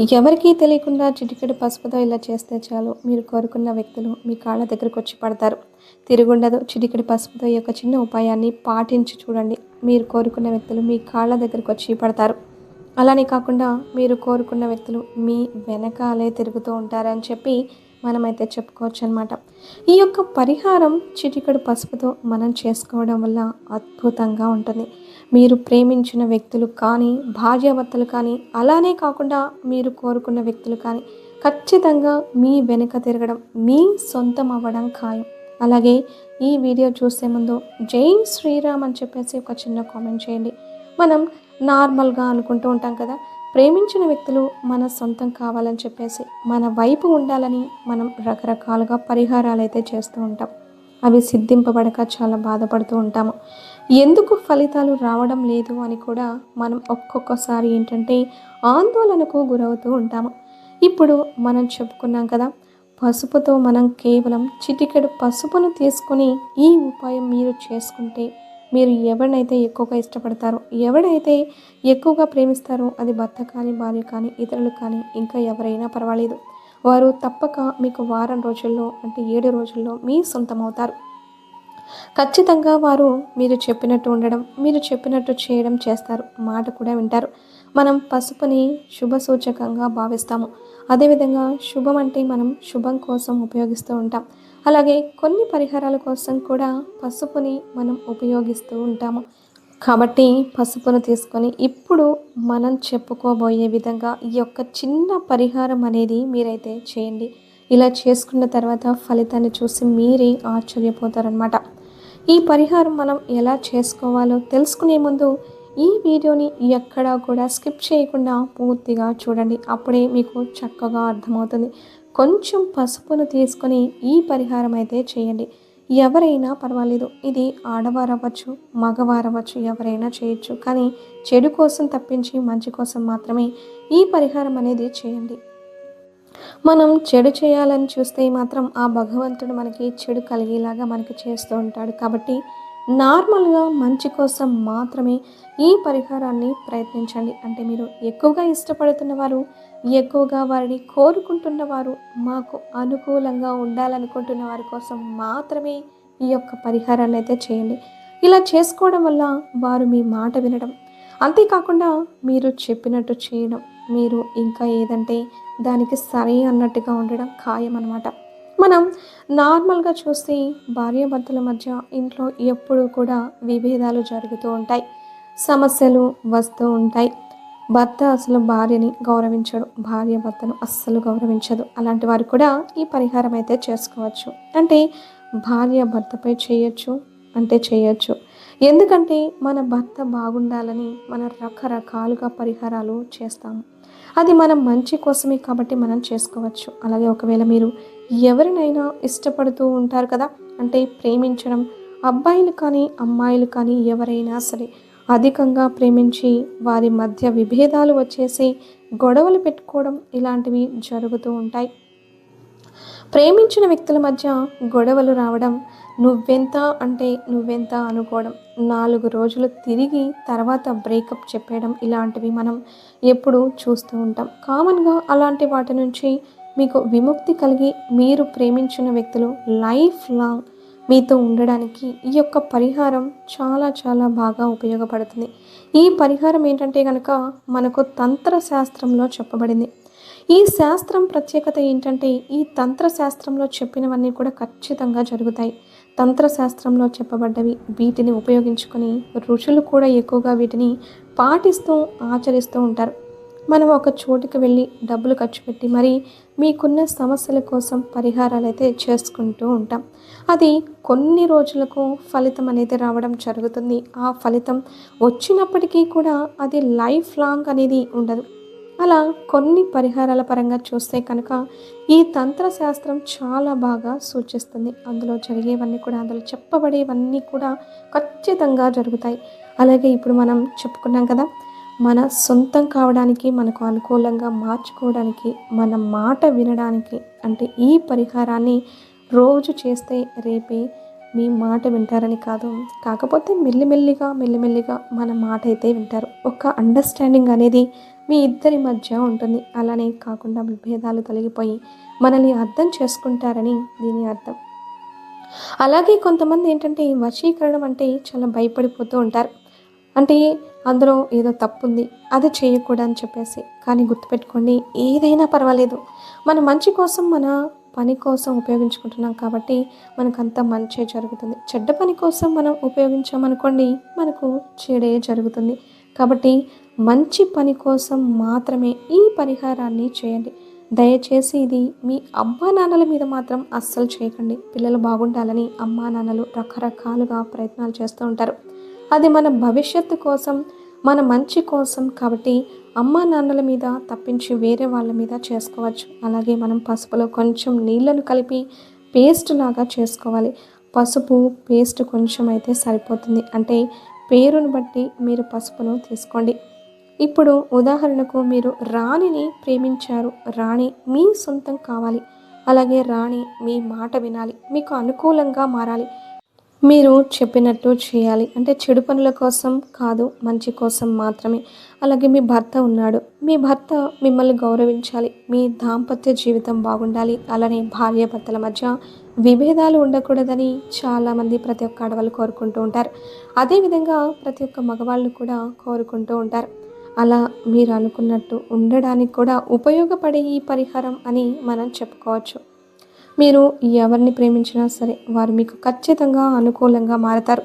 ఎవరికీ తెలియకుండా చిటికెడు పసుపుతో ఇలా చేస్తే చాలు. మీరు కోరుకున్న వ్యక్తులు మీ కాళ్ళ దగ్గరకు వచ్చి పడతారు. తిరుగుండదు. చిటికెడు పసుపుతో ఈ యొక్క చిన్న ఉపాయాన్ని పాటించి చూడండి. మీరు కోరుకున్న వ్యక్తులు మీ కాళ్ళ దగ్గరకు వచ్చి పడతారు. అలానే కాకుండా మీరు కోరుకున్న వ్యక్తులు మీ వెనకాలే తిరుగుతూ ఉంటారని చెప్పి మనమైతే చెప్పుకోవచ్చు అనమాట ఈ యొక్క పరిహారం చిటికడు పసుపుతో మనం చేసుకోవడం వల్ల అద్భుతంగా ఉంటుంది. మీరు ప్రేమించిన వ్యక్తులు కానీ భార్యాభర్తలు కానీ అలానే కాకుండా మీరు కోరుకున్న వ్యక్తులు కానీ ఖచ్చితంగా మీ వెనుక తిరగడం మీ సొంతం అవ్వడం ఖాయం. అలాగే ఈ వీడియో చూసే ముందు జై శ్రీరామ్ అని చెప్పేసి ఒక చిన్న కామెంట్ చేయండి. మనం నార్మల్గా అనుకుంటూ ఉంటాం కదా ప్రేమించిన వ్యక్తులు మన సొంతం కావాలని చెప్పేసి మన వైపు ఉండాలని మనం రకరకాలుగా పరిహారాలు అయితే చేస్తూ ఉంటాం. అవి సిద్ధింపబడక చాలా బాధపడుతూ ఉంటాము. ఎందుకు ఫలితాలు రావడం లేదు అని కూడా మనం ఒక్కొక్కసారి ఏంటంటే ఆందోళనకు గురవుతూ ఉంటాము. ఇప్పుడు మనం చెప్పుకున్నాం కదా పసుపుతో మనం కేవలం చిటికెడు పసుపును తీసుకొని ఈ ఉపాయం మీరు చేసుకుంటే మీరు ఎవరినైతే ఎక్కువగా ఇష్టపడతారో ఎవడైతే ఎక్కువగా ప్రేమిస్తారో అది భర్త కానీ భార్య కానీ ఇతరులు కానీ ఇంకా ఎవరైనా పర్వాలేదు. వారు తప్పక మీకు వారం రోజుల్లో అంటే ఏడు రోజుల్లో మీ సొంతం అవుతారు ఖచ్చితంగా వారు మీరు చెప్పినట్టు ఉండడం మీరు చెప్పినట్టు చేయడం చేస్తారు. మాట కూడా వింటారు. మనం పసుపుని శుభ సూచకంగా భావిస్తాము. అదేవిధంగా శుభం అంటే మనం శుభం కోసం ఉపయోగిస్తూ ఉంటాం. అలాగే కొన్ని పరిహారాల కోసం కూడా పసుపుని మనం ఉపయోగిస్తూ ఉంటాము. కాబట్టి పసుపును తీసుకొని ఇప్పుడు మనం చెప్పుకోబోయే విధంగా ఈ యొక్క చిన్న పరిహారం అనేది మీరైతే చేయండి. ఇలా చేసుకున్న తర్వాత ఫలితాన్ని చూసి మీరే ఆశ్చర్యపోతారనమాట ఈ పరిహారం మనం ఎలా చేసుకోవాలో తెలుసుకునే ముందు ఈ వీడియోని ఎక్కడా కూడా స్కిప్ చేయకుండా పూర్తిగా చూడండి. అప్పుడే మీకు చక్కగా అర్థమవుతుంది. కొంచెం పసుపును తీసుకొని ఈ పరిహారం అయితే చేయండి. ఎవరైనా పర్వాలేదు ఇది ఆడవారు అవ్వచ్చు మగవారు అవ్వచ్చు ఎవరైనా చేయొచ్చు. కానీ చెడు కోసం తప్పించి మంచి కోసం మాత్రమే ఈ పరిహారం అనేది చేయండి. మనం చెడు చేయాలని చూస్తే మాత్రం ఆ భగవంతుడు మనకి చెడు కలిగేలాగా మనకి చేస్తూ ఉంటాడు. కాబట్టి నార్మల్గా మంచి కోసం మాత్రమే ఈ పరిహారాన్ని ప్రయత్నించండి. అంటే మీరు ఎక్కువగా ఇష్టపడుతున్న వారు ఎక్కువగా వారిని కోరుకుంటున్న వారు మాకు అనుకూలంగా ఉండాలనుకుంటున్న వారి కోసం మాత్రమే ఈ యొక్క పరిహారాన్ని అయితే చేయండి. ఇలా చేసుకోవడం వల్ల వారు మీ మాట వినడం అంతేకాకుండా మీరు చెప్పినట్టు చేయడం మీరు ఇంకా ఏదంటే దానికి సరే అన్నట్టుగా ఉండడం ఖాయం అనమాట మనం నార్మల్గా చూస్తే భార్యాభర్తల మధ్య ఇంట్లో ఎప్పుడూ కూడా విభేదాలు జరుగుతూ ఉంటాయి. సమస్యలు వస్తూ ఉంటాయి. భర్త అసలు భార్యని గౌరవించడు. భార్య భర్తను అస్సలు గౌరవించదు. అలాంటి వారు కూడా ఈ పరిహారం అయితే చేసుకోవచ్చు. అంటే భార్య భర్తపై చేయొచ్చు అంటే చేయొచ్చు. ఎందుకంటే మన భర్త బాగుండాలని మన రకరకాలుగా పరిహారాలు చేస్తాము. అది మనం మంచి కోసమే కాబట్టి మనం చేసుకోవచ్చు. అలాగే ఒకవేళ మీరు ఎవరినైనా ఇష్టపడుతూ ఉంటారు కదా అంటే ప్రేమించడం అబ్బాయిలు కానీ అమ్మాయిలు కానీ ఎవరైనా సరే అధికంగా ప్రేమించి వారి మధ్య విభేదాలు వచ్చేసి గొడవలు పెట్టుకోవడం ఇలాంటివి జరుగుతూ ఉంటాయి. ప్రేమించిన వ్యక్తుల మధ్య గొడవలు రావడం నువ్వెంత అంటే నువ్వెంత అనుకోవడం. నాలుగు రోజులు తిరిగి తర్వాత బ్రేకప్ చెప్పేయడం ఇలాంటివి మనం ఎప్పుడూ చూస్తూ ఉంటాం. కామన్గా అలాంటి వాటి నుంచి మీకు విముక్తి కలిగి మీరు ప్రేమించిన వ్యక్తులు లైఫ్ లాంగ్ మీతో ఉండడానికి ఈ యొక్క పరిహారం చాలా చాలా బాగా ఉపయోగపడుతుంది. ఈ పరిహారం ఏంటంటే కనుక మనకు తంత్ర శాస్త్రంలో చెప్పబడింది. ఈ శాస్త్రం ప్రత్యేకత ఏంటంటే ఈ తంత్రశాస్త్రంలో చెప్పినవన్నీ కూడా ఖచ్చితంగా జరుగుతాయి. తంత్రశాస్త్రంలో చెప్పబడ్డవి. వీటిని ఉపయోగించుకొని ఋషులు కూడా ఎక్కువగా వీటిని పాటిస్తూ ఆచరిస్తూ ఉంటారు. మనం ఒక చోటుకి వెళ్ళి డబ్బులు ఖర్చు పెట్టి మరి మీకున్న సమస్యల కోసం పరిహారాలు అయితే చేసుకుంటూ ఉంటాం. అది కొన్ని రోజులకు ఫలితం అనేది రావడం జరుగుతుంది. ఆ ఫలితం వచ్చినప్పటికీ కూడా అది లైఫ్ లాంగ్ అనేది ఉండదు. అలా కొన్ని పరిహారాల పరంగా చూస్తే కనుక ఈ తంత్రశాస్త్రం చాలా బాగా సూచిస్తుంది. అందులో జరిగేవన్నీ కూడా అందులో చెప్పబడేవన్నీ కూడా ఖచ్చితంగా జరుగుతాయి. అలాగే ఇప్పుడు మనం చెప్పుకున్నాం కదా మన సొంతం కావడానికి మనకు అనుకూలంగా మార్చుకోవడానికి మన మాట వినడానికి అంటే ఈ పరిహారాన్ని రోజు చేస్తే రేపే మీ మాట వింటారని కాదు. కాకపోతే మెల్లిమెల్లిగా మెల్లిమెల్లిగా మన మాట అయితే వింటారు. ఒక అండర్స్టాండింగ్ అనేది మీ ఇద్దరి మధ్య ఉంటుంది. అలానే కాకుండా విభేదాలు తొలగిపోయి మనల్ని అర్థం చేసుకుంటారని దీని అర్థం. అలాగే కొంతమంది ఏంటంటే వశీకరణం అంటే చాలా భయపడిపోతూ ఉంటారు. అంటే అందులో ఏదో తప్పు ఉంది అది చేయకూడదని చెప్పేసి. కానీ గుర్తుపెట్టుకోండి ఏదైనా పర్వాలేదు. మన మంచి కోసం మన పని కోసం ఉపయోగించుకుంటున్నాం కాబట్టి మనకంత మంచి జరుగుతుంది. చెడ్డ పని కోసం మనం ఉపయోగించామనుకోండి మనకు చెడే జరుగుతుంది. కాబట్టి మంచి పని కోసం మాత్రమే ఈ పరిహారాన్ని చేయండి. దయచేసి ఇది మీ అమ్మా నాన్నల మీద మాత్రం అస్సలు చేయకండి. పిల్లలు బాగుండాలని అమ్మా నాన్నలు రకరకాలుగా ప్రయత్నాలు చేస్తూ ఉంటారు. అది మన భవిష్యత్తు కోసం మన మంచి కోసం కాబట్టి అమ్మా నాన్నల మీద తప్పించి వేరే వాళ్ళ మీద చేసుకోవచ్చు. అలాగే మనం పసుపులో కొంచెం నీళ్ళను కలిపి పేస్ట్ లాగా చేసుకోవాలి. పసుపు పేస్ట్ కొంచెం అయితే సరిపోతుంది. అంటే పేరును బట్టి మీరు పసుపును తీసుకోండి. ఇప్పుడు ఉదాహరణకు మీరు రాణిని ప్రేమించారు. రాణి మీ సొంతం కావాలి. అలాగే రాణి మీ మాట వినాలి. మీకు అనుకూలంగా మారాలి. మీరు చెప్పినట్టు చేయాలి. అంటే చెడు పనుల కోసం కాదు మంచి కోసం మాత్రమే. అలాగే మీ భర్త ఉన్నాడు. మీ భర్త మిమ్మల్ని గౌరవించాలి. మీ దాంపత్య జీవితం బాగుండాలి. అలానే భార్య భర్తల మధ్య విభేదాలు ఉండకూడదని చాలామంది ప్రతి ఒక్క ఆడవాళ్ళు కోరుకుంటూ ఉంటారు. అదేవిధంగా ప్రతి ఒక్క మగవాళ్ళు కూడా కోరుకుంటూ ఉంటారు. అలా మీరు అనుకున్నట్టు ఉండడానికి కూడా ఉపయోగపడే ఈ పరిహారం అని మనం చెప్పుకోవచ్చు. మీరు ఎవరిని ప్రేమించినా సరే వారు మీకు ఖచ్చితంగా అనుకూలంగా మారతారు.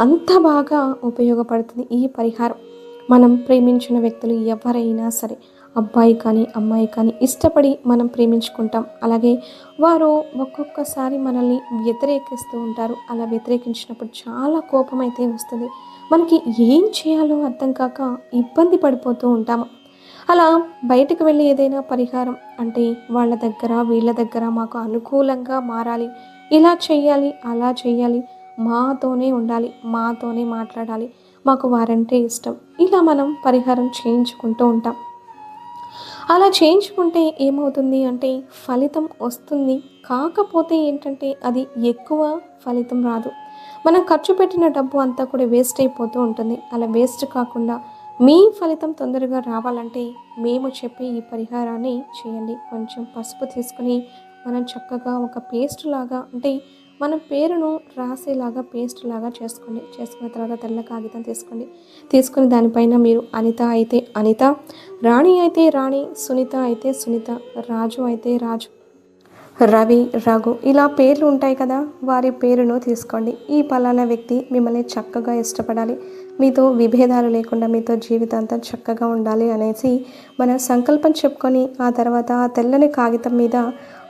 అంత బాగా ఉపయోగపడుతుంది ఈ పరిహారం. మనం ప్రేమించిన వ్యక్తులు ఎవరైనా సరే అబ్బాయి కానీ అమ్మాయి కానీ ఇష్టపడి మనం ప్రేమించుకుంటాం. అలాగే వారు ఒక్కొక్కసారి మనల్ని వ్యతిరేకిస్తూ ఉంటారు. అలా వ్యతిరేకించినప్పుడు చాలా కోపం అయితే వస్తుంది. మనకి ఏం చేయాలో అర్థం కాక ఇబ్బంది పడిపోతూ ఉంటాము. అలా బయటకు వెళ్ళి ఏదైనా పరిహారం అంటే వాళ్ళ దగ్గర వీళ్ళ దగ్గర మాకు అనుకూలంగా మారాలి. ఇలా చేయాలి అలా చేయాలి మాతోనే ఉండాలి మాతోనే మాట్లాడాలి. మాకు వారంటే ఇష్టం. ఇలా మనం పరిహారం చేయించుకుంటూ ఉంటాం. అలా చేయించుకుంటే ఏమవుతుంది అంటే ఫలితం వస్తుంది. కాకపోతే ఏంటంటే అది ఎక్కువ ఫలితం రాదు. మనం ఖర్చు పెట్టిన డబ్బు అంతా కూడా వేస్ట్ అయిపోతూ ఉంటుంది. అలా వేస్ట్ కాకుండా మీ ఫలితం తొందరగా రావాలంటే మేము చెప్పే ఈ పరిహారాన్ని చేయండి. కొంచెం పసుపు తీసుకుని మనం చక్కగా ఒక పేస్ట్ లాగా అంటే మన పేరును రాసేలాగా పేస్ట్ లాగా చేసుకోండి. చేసుకున్న తర్వాత తెల్ల కాగితం తీసుకోండి. తీసుకుని దానిపైన మీరు అనిత అయితే అనిత రాణి అయితే రాణి సునీత అయితే సునీత రాజు అయితే రాజు రవి రఘు ఇలా పేర్లు ఉంటాయి కదా వారి పేరును తీసుకోండి. ఈ పలానా వ్యక్తి మిమ్మల్ని చక్కగా ఇష్టపడాలి. మీతో విభేదాలు లేకుండా మీతో జీవితాంతం చక్కగా ఉండాలి అనేసి మన సంకల్పం చెప్పుకొని ఆ తర్వాత ఆ తెల్లని కాగితం మీద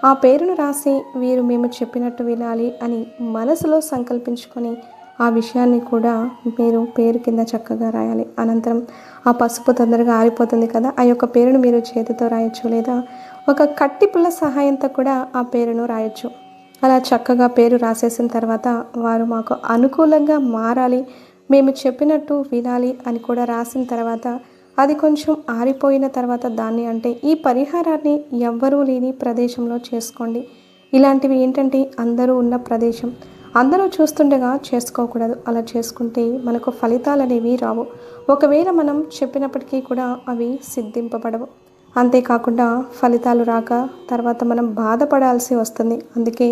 ఆ పేరును రాసి వీరు మేము చెప్పినట్టు వినాలి అని మనసులో సంకల్పించుకొని ఆ విషయాన్ని కూడా మీరు పేరు కింద చక్కగా రాయాలి. అనంతరం ఆ పసుపు తొందరగా ఆరిపోతుంది కదా ఆ యొక్క పేరును మీరు చేతితో రాయొచ్చు లేదా ఒక కట్టి పుల్ల సహాయంతో కూడా ఆ పేరును రాయొచ్చు. అలా చక్కగా పేరు రాసేసిన తర్వాత వారు మాకు అనుకూలంగా మారాలి మేము చెప్పినట్టు వినాలి అని కూడా రాసిన తర్వాత అది కొంచెం ఆరిపోయిన తర్వాత దాన్ని అంటే ఈ పరిహారాన్ని ఎవ్వరూ లేని ప్రదేశంలో చేసుకోండి. ఇలాంటివి ఏంటంటే అందరూ ఉన్న ప్రదేశం. అందరూ చూస్తుండగా చేసుకోకూడదు. అలా చేసుకుంటే మనకు ఫలితాలు అనేవి రావు. ఒకవేళ మనం చెప్పినప్పటికీ కూడా అవి సిద్ధింపబడవు. అంతేకాకుండా ఫలితాలు రాక తర్వాత మనం బాధపడాల్సి వస్తుంది. అందుకే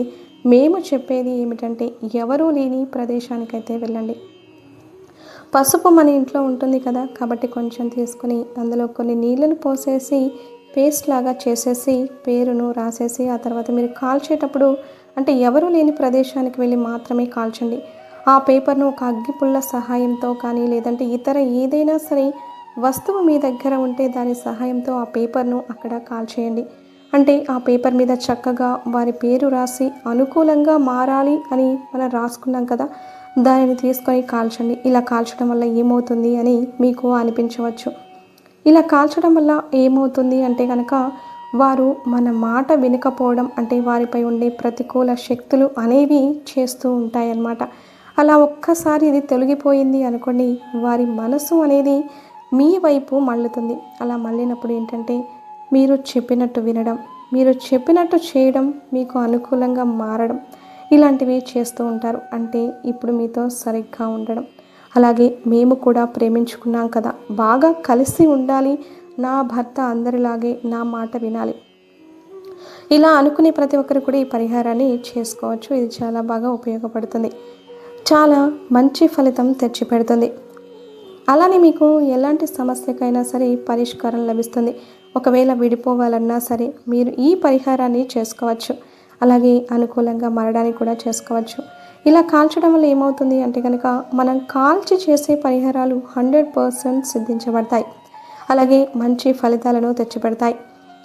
మేము చెప్పేది ఏమిటంటే ఎవరూ లేని ప్రదేశానికైతే వెళ్ళండి. పసుపు మన ఇంట్లో ఉంటుంది కదా కాబట్టి కొంచెం తీసుకొని అందులో కొన్ని నీళ్ళను పోసేసి పేస్ట్ లాగా చేసేసి పేరును రాసేసి ఆ తర్వాత మీరు కాల్చేటప్పుడు అంటే ఎవరు లేని ప్రదేశానికి వెళ్ళి మాత్రమే కాల్చండి. ఆ పేపర్ను ఒక అగ్గిపుల్ల సహాయంతో కానీ లేదంటే ఇతర ఏదైనా సరే వస్తువు మీ దగ్గర ఉంటే దాని సహాయంతో ఆ పేపర్ను అక్కడ కాల్చేయండి. అంటే ఆ పేపర్ మీద చక్కగా వారి పేరు రాసి అనుకూలంగా మారాలి అని మనం రాసుకున్నాం కదా దానిని తీసుకొని కాల్చండి. ఇలా కాల్చడం వల్ల ఏమవుతుంది అని మీకు అనిపించవచ్చు. ఇలా కాల్చడం వల్ల ఏమవుతుంది అంటే కనుక వారు మన మాట వినకపోవడం అంటే వారిపై ఉండే ప్రతికూల శక్తులు అనేవి చేస్తూ ఉంటాయన్నమాట. అలా ఒక్కసారి ఇది తొలగిపోయింది అనుకోండి వారి మనసు అనేది మీ వైపు మళ్ళుతుంది. అలా మళ్ళినప్పుడు ఏంటంటే మీరు చెప్పినట్టు వినడం మీరు చెప్పినట్టు చేయడం మీకు అనుకూలంగా మారడం. ఇలాంటివి చేస్తూ ఉంటారు. అంటే ఇప్పుడు మీతో సరిగ్గా ఉండడం. అలాగే మేము కూడా ప్రేమించుకున్నాం కదా. బాగా కలిసి ఉండాలి. నా భర్త అందరిలాగే నా మాట వినాలి. ఇలా అనుకునే ప్రతి ఒక్కరు కూడా ఈ పరిహారాన్ని చేసుకోవచ్చు. ఇది చాలా బాగా ఉపయోగపడుతుంది. చాలా మంచి ఫలితం తెచ్చిపెడుతుంది. అలానే మీకు ఎలాంటి సమస్యకైనా సరే పరిష్కారం లభిస్తుంది. ఒకవేళ విడిపోవాలన్నా సరే మీరు ఈ పరిహారాన్ని చేసుకోవచ్చు. అలాగే అనుకూలంగా మారడానికి కూడా చేసుకోవచ్చు. ఇలా కాల్చడం వల్ల ఏమవుతుంది అంటే కనుక మనం కాల్చి చేసే పరిహారాలు హండ్రెడ్ పర్సెంట్ సిద్ధించబడతాయి. అలాగే మంచి ఫలితాలను తెచ్చిపెడతాయి.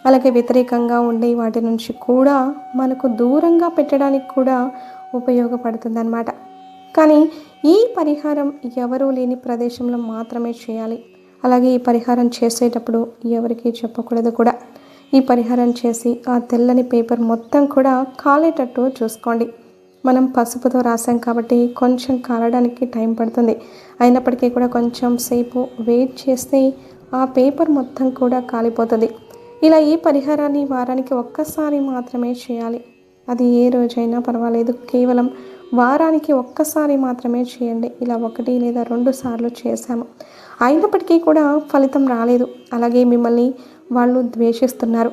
అలాగే వ్యతిరేకంగా ఉండే వాటి నుంచి కూడా మనకు దూరంగా పెట్టడానికి కూడా ఉపయోగపడుతుందన్నమాట. కానీ ఈ పరిహారం ఎవరూ లేని ప్రదేశంలో మాత్రమే చేయాలి. అలాగే ఈ పరిహారం చేసేటప్పుడు ఎవరికీ చెప్పకూడదు కూడా. ఈ పరిహారం చేసి ఆ తెల్లని పేపర్ మొత్తం కూడా కాలేటట్టు చూసుకోండి. మనం పసుపుతో రాసాం కాబట్టి కొంచెం కాలడానికి టైం పడుతుంది. అయినప్పటికీ కూడా కొంచెం సేపు వెయిట్ చేస్తే ఆ పేపర్ మొత్తం కూడా కాలిపోతుంది. ఇలా ఈ పరిహారాన్ని వారానికి ఒక్కసారి మాత్రమే చేయాలి. అది ఏ రోజైనా పర్వాలేదు. కేవలం వారానికి ఒక్కసారి మాత్రమే చేయండి. ఇలా ఒకటి లేదా రెండు సార్లు చేశాము. అయినప్పటికీ కూడా ఫలితం రాలేదు. అలాగే మిమ్మల్ని వాళ్ళు ద్వేషిస్తున్నారు.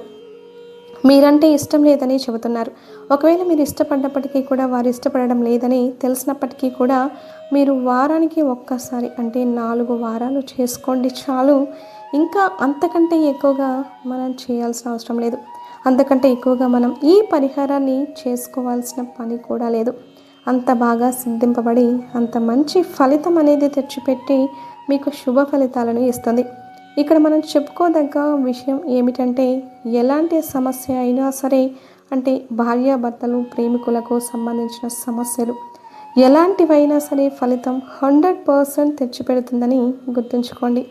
మీరంటే ఇష్టం లేదని చెబుతున్నారు. ఒకవేళ మీరు ఇష్టపడ్డప్పటికీ కూడా వారు ఇష్టపడడం లేదని తెలిసినప్పటికీ కూడా మీరు వారానికి ఒక్కసారి అంటే నాలుగు వారాలు చేసుకోండి చాలు. ఇంకా అంతకంటే ఎక్కువగా మనం చేయాల్సిన అవసరం లేదు. అంతకంటే ఎక్కువగా మనం ఈ పరిహారాన్ని చేసుకోవాల్సిన పని కూడా లేదు. అంత బాగా సిద్ధింపబడి అంత మంచి ఫలితం అనేది తెచ్చిపెట్టి మీకు శుభ ఫలితాలను ఇస్తుంది. ఇక్కడ మనం చెప్పుకోదగ్గ విషయం ఏమిటంటే ఎలాంటి సమస్య అయినా సరే అంటే భార్యాభర్తలు ప్రేమికులకు సంబంధించిన సమస్యలు ఎలాంటివైనా సరే ఫలితం హండ్రెడ్ పర్సెంట్ తెచ్చిపెడుతుందని గుర్తుంచుకోండి.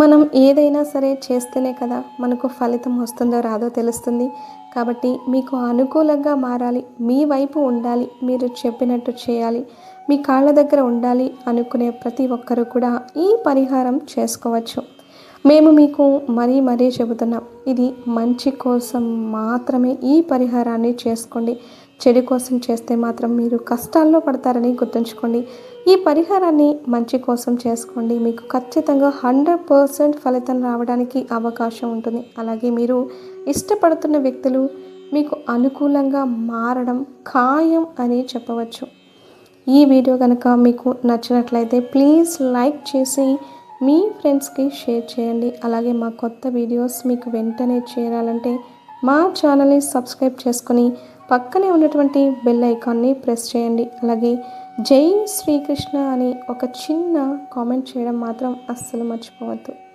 మనం ఏదైనా సరే చేస్తేనే కదా మనకు ఫలితం వస్తుందో రాదో తెలుస్తుంది. కాబట్టి మీకు అనుకూలంగా మారాలి మీ వైపు ఉండాలి మీరు చెప్పినట్టు చేయాలి మీ కాళ్ళ దగ్గర ఉండాలి అనుకునే ప్రతి ఒక్కరూ కూడా ఈ పరిహారం చేసుకోవచ్చు. మేము మీకు మరీ మరీ చెబుతున్నాం ఇది మంచి కోసం మాత్రమే ఈ పరిహారాన్ని చేసుకోండి. చెడు కోసం చేస్తే మాత్రం మీరు కష్టాల్లో పడతారని గుర్తుంచుకోండి. ఈ పరిహారాన్ని మంచి కోసం చేసుకోండి. మీకు ఖచ్చితంగా హండ్రెడ్ పర్సెంట్ ఫలితం రావడానికి అవకాశం ఉంటుంది. అలాగే మీరు ఇష్టపడుతున్న వ్యక్తులు మీకు అనుకూలంగా మారడం ఖాయం అని చెప్పవచ్చు. ఈ వీడియో కనుక మీకు నచ్చినట్లయితే ప్లీజ్ లైక్ చేసి మీ ఫ్రెండ్స్కి షేర్ చేయండి. అలాగే మా కొత్త వీడియోస్ మీకు వెంటనే చేరాలంటే మా ఛానల్ని సబ్స్క్రైబ్ చేసుకొని పక్కనే ఉన్నటువంటి బెల్ ఐకాన్ని ప్రెస్ చేయండి. అలాగే జై శ్రీకృష్ణ అని ఒక చిన్న కామెంట్ చేయడం మాత్రం అస్సలు మర్చిపోవద్దు.